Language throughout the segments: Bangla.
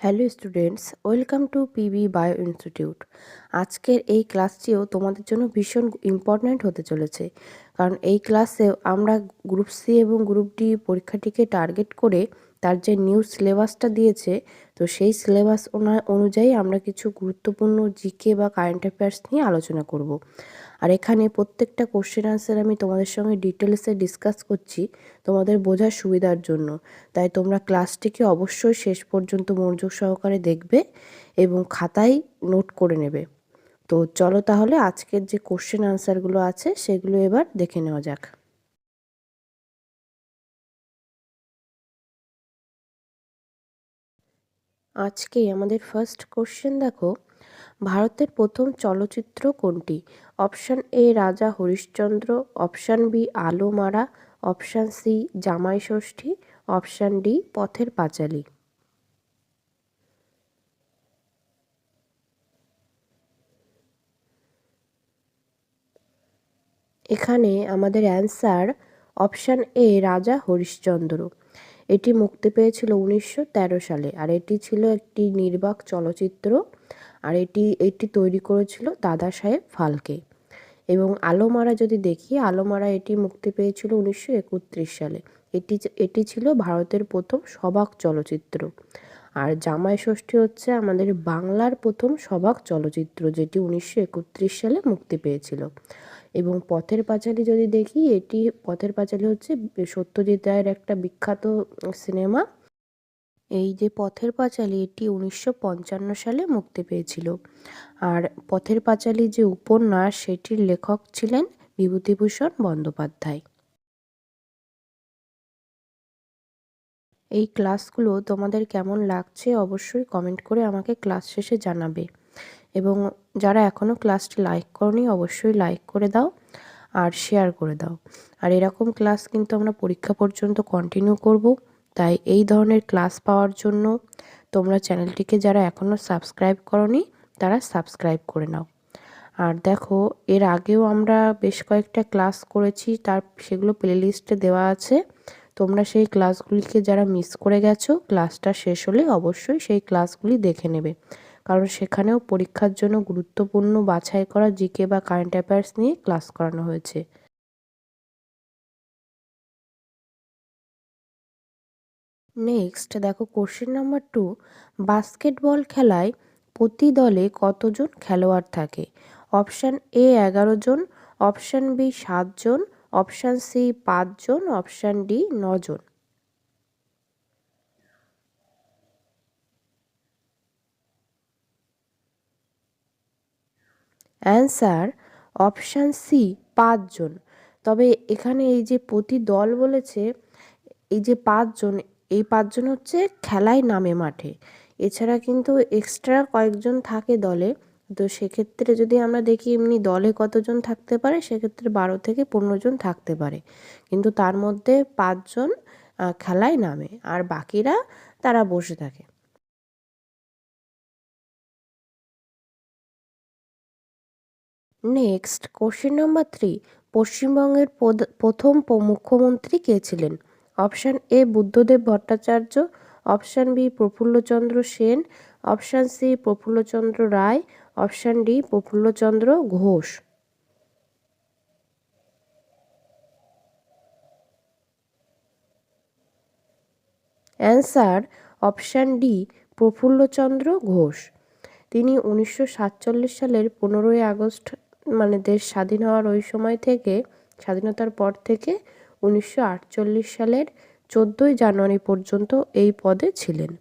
Hello students, welcome to PB bio institute. আজকের এই ক্লাসটিও তোমাদের জন্য ভীষণ ইম্পর্ট্যান্ট হতে চলেছে। কারণ এই ক্লাসে আমরা গ্রুপ সি এবং গ্রুপ ডি পরীক্ষাটিকে টার্গেট করে তার যে নিউ সিলেবাসটা দিয়েছে, তো সেই সিলেবাস অনুযায়ী আমরা কিছু গুরুত্বপূর্ণ জিকে বা কারেন্ট অ্যাফেয়ার্স নিয়ে আলোচনা করব। আর এখানে প্রত্যেকটা কোশ্চেন আনসার আমি তোমাদের সঙ্গে ডিটেলসে ডিসকাস করছি তোমাদের বোঝার সুবিধার জন্য। তাই তোমরা ক্লাসটিকে অবশ্যই শেষ পর্যন্ত মনোযোগ সহকারে দেখবে এবং খাতায় নোট করে নেবে। তো চলো তাহলে আজকের যে কোশ্চেন আনসারগুলো আছে, সেগুলো এবার দেখে নেওয়া যাক। আজকে আমাদের ফার্স্ট কোশ্চেন দেখো, ভারতের প্রথম চলচ্চিত্র কোনটি? অপশান এ রাজা হরিশ্চন্দ্র অপশান বি আলো মারা অপশান সি জামাই ষষ্ঠী অপশান ডি পথের পাঁচালী। এখানে আমাদের অ্যান্সার অপশান এ রাজা হরিশ্চন্দ্র। এটি মুক্তি পেয়েছিল উনিশশো তেরো সালে, আর এটি ছিল একটি নির্বাক চলচ্চিত্র, আর এটি এটি তৈরি করেছিল দাদা সাহেব ফালকে। এবং আলোমারা যদি দেখি, আলোমারা এটি মুক্তি পেয়েছিল উনিশশো একত্রিশ সালে। এটি এটি ছিল ভারতের প্রথম সবাক চলচ্চিত্র। আর জামাই ষষ্ঠী হচ্ছে আমাদের বাংলার প্রথম সবাক চলচ্চিত্র, যেটি উনিশশো একত্রিশ সালে মুক্তি পেয়েছিল। এবং পথের পাঁচালী যদি দেখি, এটি পথের পাঁচালী হচ্ছে সত্যজিৎ রায়ের একটা বিখ্যাত সিনেমা। এই যে পথের পাঁচালী, এটি উনিশশো পঞ্চান্ন সালে মুক্তি পেয়েছিল। আর পথের পাঁচালী যে উপন্যাস, সেটির লেখক ছিলেন বিভূতিভূষণ বন্দ্যোপাধ্যায়। এই ক্লাসগুলো তোমাদের কেমন লাগছে, অবশ্যই কমেন্ট করে আমাকে ক্লাস শেষে জানাবে। এবং যারা এখনও ক্লাসটি লাইক করনি, অবশ্যই লাইক করে দাও আর শেয়ার করে দাও। আর এরকম ক্লাস কিন্তু আমরা পরীক্ষা পর্যন্ত কন্টিনিউ করব। তাই এই ধরনের ক্লাস পাওয়ার জন্য তোমরা চ্যানেলটিকে যারা এখনও সাবস্ক্রাইব করনি, তারা সাবস্ক্রাইব করে নাও। আর দেখো, এর আগেও আমরা বেশ কয়েকটা ক্লাস করেছি, তার সেগুলো প্লেলিস্টে দেওয়া আছে। তোমরা সেই ক্লাসগুলিকে যারা মিস করে গেছো ক্লাসটা শেষ হলে অবশ্যই সেই ক্লাসগুলি দেখে নেবে। কারণ সেখানেও পরীক্ষার জন্য গুরুত্বপূর্ণ বাছাই করা জিকে বা কারেন্ট অ্যাফেয়ার্স নিয়ে ক্লাস করানো হয়েছে। নেক্সট দেখো কোশ্চেন নাম্বার টু বাস্কেটবল খেলায় প্রতি দলে কতজন খেলোয়াড় থাকে? অপশান এ এগারো জন অপশান বি সাতজন অপশান সি পাঁচজন অপশান ডি নজন অ্যান্সার অপশান সি পাঁচজন। তবে এখানে এই যে প্রতি দল বলেছে, এই যে পাঁচজন, এই পাঁচজন হচ্ছে খেলায় নামে মাঠে। এছাড়া কিন্তু এক্সট্রা কয়েকজন থাকে দলে। তো সেক্ষেত্রে যদি আমরা দেখি এমনি দলে কতজন থাকতে পারে, সেক্ষেত্রে বারো থেকে পনেরো জন থাকতে পারে। কিন্তু তার মধ্যে পাঁচজন খেলায় নামে। আর বাকিরা তারা বসে থাকে। নেক্সট কোশ্চেন নাম্বার থ্রি পশ্চিমবঙ্গের প্রথম মুখ্যমন্ত্রী কে ছিলেন? Option A Buddhadeb Bhattacharya. Option B Prafulla Chandra Sen. Option C Prafulla Chandra Roy. Option D Prafulla Chandra Ghosh. Answer option D Prafulla Chandra Ghosh. তিনি উনিশশো সাতচল্লিশ সালের পনেরোই আগস্ট মানে দেশ স্বাধীন হওয়ার ওই সময় থেকে, স্বাধীনতার পর থেকে উনিশশো আটচল্লিশ সালের চোদ্দোই জানুয়ারি পর্যন্ত এই পদে ছিলেন।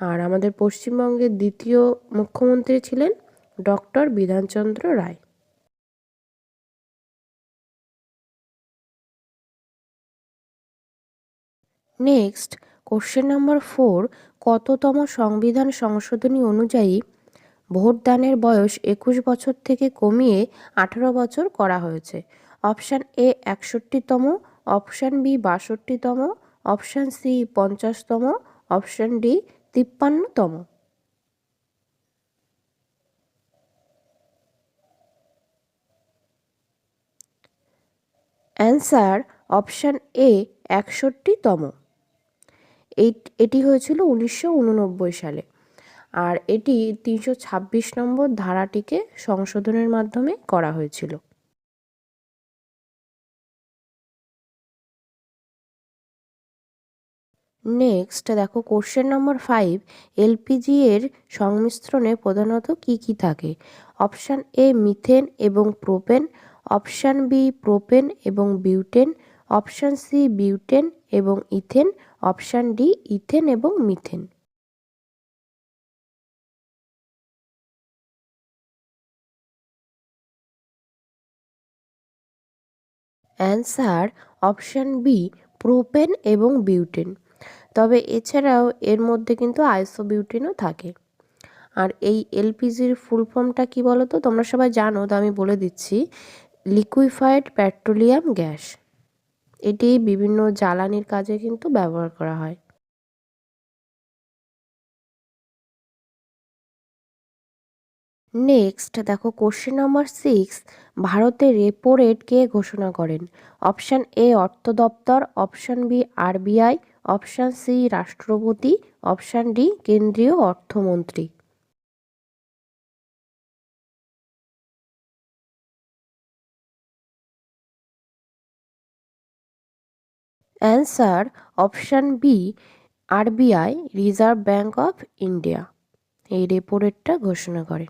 আর আমাদের পশ্চিমবঙ্গের দ্বিতীয় মুখ্যমন্ত্রী ছিলেন doctor Bidhan Chandra Roy. Next, question number four, কততম সংবিধান সংশোধনী অনুযায়ী ভোটদানের বয়স একুশ বছর থেকে কমিয়ে আঠারো বছর করা হয়েছে। অপশান এ একষট্টিতম, অপশান বি বাষট্টিতম, অপশান সি পঞ্চাশতম, অপশান ডি তিপ্পান্নতম। অ্যান্সার অপশান এ একষট্টিতম। এই, এটি হয়েছিল উনিশশো উননব্বই সালে। আর এটি তিনশো ছাব্বিশ নম্বর ধারাটিকে সংশোধনের মাধ্যমে করা হয়েছিল। নেক্সট, দেখো, কোশ্চেন নম্বর ফাইভ, এলপিজি এর সংমিশ্রণে প্রধানত কি কি থাকে? অপশান এ, মিথেন এবং প্রোপেন, অপশান বি, প্রোপেন এবং বিউটেন, অপশান সি, বিউটেন এবং ইথেন, অপশান ডি, ইথেন এবং methane. Answer option B, propane এবং বিউটেন। তবে এছাড়াও এর মধ্যে কিন্তু আইসোবিউটেনও থাকে। আর এই এলপিজির ফুল ফর্মটা কী বলো তো তোমরা সবাই জানো, তো আমি বলে দিচ্ছি। Liquefied petroleum gas. এটি বিভিন্ন জ্বালানির কাজে কিন্তু ব্যবহার করা হয়। নেক্সট দেখো কোশ্চেন নাম্বার সিক্স ভারতের রেপো রেট কে ঘোষণা করেন? অপশান এ অর্থ দপ্তর option B RBI option C রাষ্ট্রপতি অপশান ডি কেন্দ্রীয় অর্থমন্ত্রী। Answer option B RBI reserve bank of India এই রেপো রেটটা ঘোষণা করে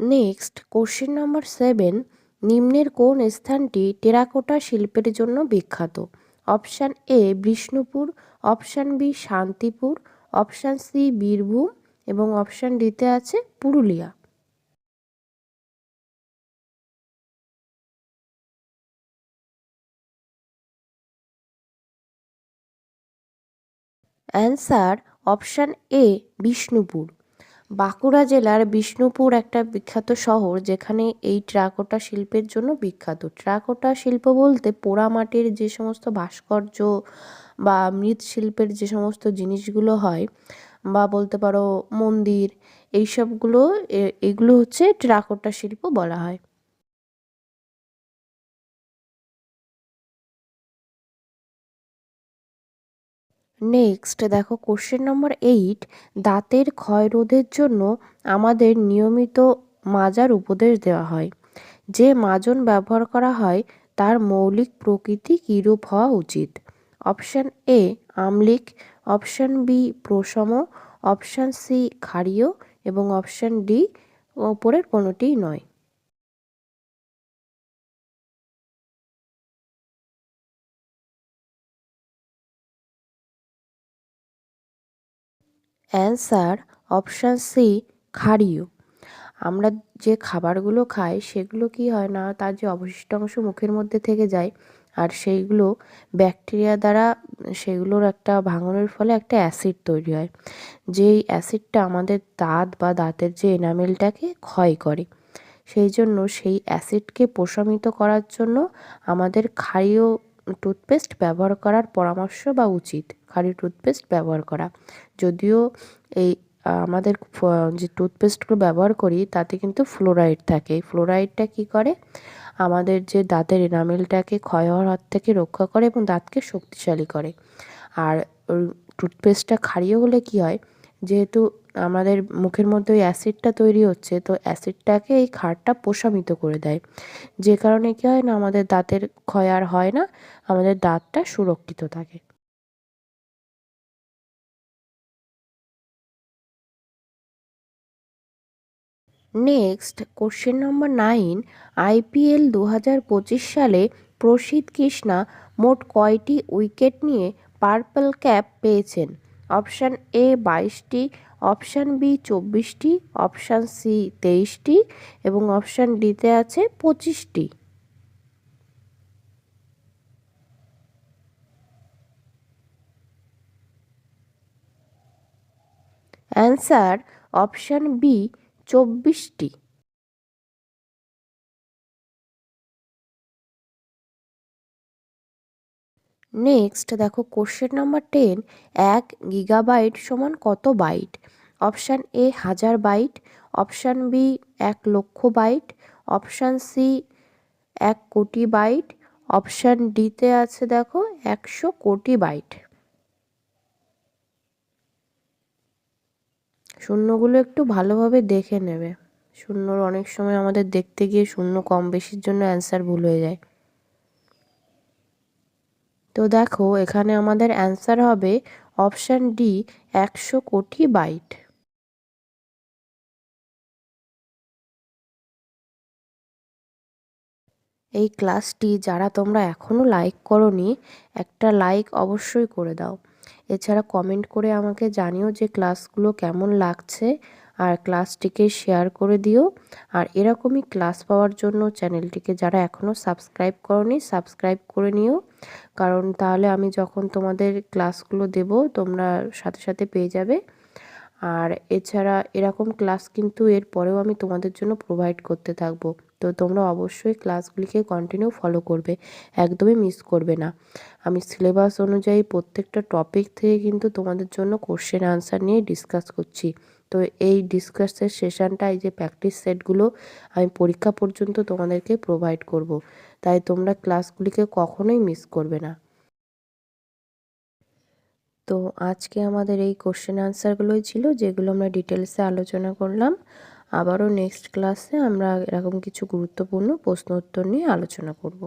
নেক্সট কোশ্চেন নাম্বার সেভেন নিম্নের কোন স্থানটি টেরাকোটা শিল্পের জন্য বিখ্যাত? Option A Bishnupur option B Shantipur option C Birbhum এবং অপশান ডিতে আছে Purulia answer option A Bishnupur Bankura জেলার বিষ্ণুপুর একটা বিখ্যাত শহর যেখানে এই ট্রাকোটা শিল্পের জন্য বিখ্যাত। ট্রাকোটা শিল্প বলতে পোড়ামাটির যে সমস্ত ভাস্কর্য বা মৃৎশিল্পের যে সমস্ত জিনিসগুলো হয় বা বলতে পারো মন্দির, এইসবগুলো এগুলো হচ্ছে ট্রাকোটা শিল্প বলা হয়। নেক্সট দেখো কোশ্চেন নম্বর এইট দাঁতের ক্ষয় রোধের জন্য আমাদের নিয়মিত মাজার উপদেশ দেওয়া হয়। যে মাজন ব্যবহার করা হয়, তার মৌলিক প্রকৃতি কীরূপ হওয়া উচিত? অপশান এ আমলিক। অপশান বি প্রসম। অপশান সি ক্ষারীয়। এবং অপশান ডি ওপরের কোনোটিই নয়। অ্যান্সার অপশান সি ক্ষারীয় আমরা যে খাবারগুলো খাই, সেগুলো কি হয় না, তার যে অবশিষ্ট অংশ মুখের মধ্যে থেকে যায়, আর সেইগুলো ব্যাকটেরিয়া দ্বারা, সেগুলোর একটা ভাঙনের ফলে একটা অ্যাসিড তৈরি হয়। যেই অ্যাসিডটা আমাদের দাঁত বা দাঁতের যে এনামেলটাকে ক্ষয় করে, সেই জন্য সেই অ্যাসিডকে প্রশমিত করার জন্য আমাদের ক্ষারীয় টুথপেস্ট ব্যবহার করার পরামর্শ বা উচিত। ক্ষারীয় টুথপেস্ট ব্যবহার করা। যদিও এই আমাদের যে টুথপেস্টগুলো ব্যবহার করি, তাতে কিন্তু ফ্লোরাইড থাকে। ফ্লোরাইডটা কী করে? আমাদের যে দাঁতের এনামেলটাকে ক্ষয় হওয়ার হাত থেকে রক্ষা করে এবং দাঁতকে শক্তিশালী করে। আর টুথপেস্টটা ক্ষারীয় হলে কী হয়? যেহেতু আমাদের মুখের মধ্যে ওই অ্যাসিডটা তৈরি হচ্ছে, তো অ্যাসিডটাকে এই ক্ষারটা প্রশমিত করে দেয়। যে কারণে কী হয় না, আমাদের দাঁতের ক্ষয় আর হয় না, আমাদের দাঁতটা সুরক্ষিত থাকে। Next, question number nine, IPL দু হাজার পঁচিশ সালে প্রসিদ্ধ কৃষ্ণা মোট কয়টি উইকেট নিয়ে পার্পল ক্যাপ পেয়েছেন? অপশান এ বাইশটি, অপশান বি চব্বিশটি, অপশান সি তেইশটি এবং অপশান ডিতে আছে পঁচিশটি। অ্যান্সার অপশান বি চব্বিশটি। নেক্সট দেখো কোশ্চেন নাম্বার টেন এক গিগাবাইট সমান কত বাইট অপশান এ হাজার বাইট অপশান বি এক লক্ষ বাইট অপশান সি এক কোটি বাইট অপশান ডিতে আছে দেখো একশো কোটি বাইট শূন্যগুলো একটু ভালোভাবে দেখে নেবে। শূন্যর অনেক সময় আমাদের দেখতে গিয়ে শূন্য কম বেশির জন্য অ্যান্সার ভুল হয়ে যায়। তো দেখো, এখানে আমাদের অ্যান্সার হবে অপশান ডি একশো কোটি বাইট এই ক্লাসটি যারা তোমরা এখনও লাইক করনি, একটা লাইক অবশ্যই করে দাও। এছাড়া কমেন্ট করে আমাকে জানিও যে ক্লাসগুলো কেমন লাগছে। আর ক্লাসটিকে শেয়ার করে দিও। আর এরকমই ক্লাস পাওয়ার জন্য চ্যানেলটিকে যারা এখনও সাবস্ক্রাইব করনি, সাবস্ক্রাইব করে নিও। কারণ তাহলে আমি যখন তোমাদের ক্লাসগুলো দেব, তোমরা সাথে সাথে পেয়ে যাবে। আর এছাড়া এরকম ক্লাস কিন্তু এর পরেও আমি তোমাদের জন্য প্রোভাইড করতে থাকব। তো তোমরা অবশ্যই ক্লাসগুলিকে কন্টিনিউ ফলো করবে, একদমই মিস করবে না। আমি সিলেবাস অনুযায়ী প্রত্যেকটা টপিক থেকে কিন্তু তোমাদের জন্য কোশ্চেন আনসার নিয়ে ডিসকাস করছি। তো এই ডিসকাসের সেশানটা এই যে প্র্যাকটিস সেটগুলো আমি পরীক্ষা পর্যন্ত তোমাদেরকে প্রোভাইড করব। তাই তোমরা ক্লাসগুলিকে কখনোই মিস করবে না। তো আজকে আমাদের এই কোশ্চেন আনসারগুলোই ছিল, যেগুলো আমরা ডিটেলসে আলোচনা করলাম। আবারও নেক্সট ক্লাসে আমরা এরকম কিছু গুরুত্বপূর্ণ প্রশ্ন উত্তর নিয়ে আলোচনা করব।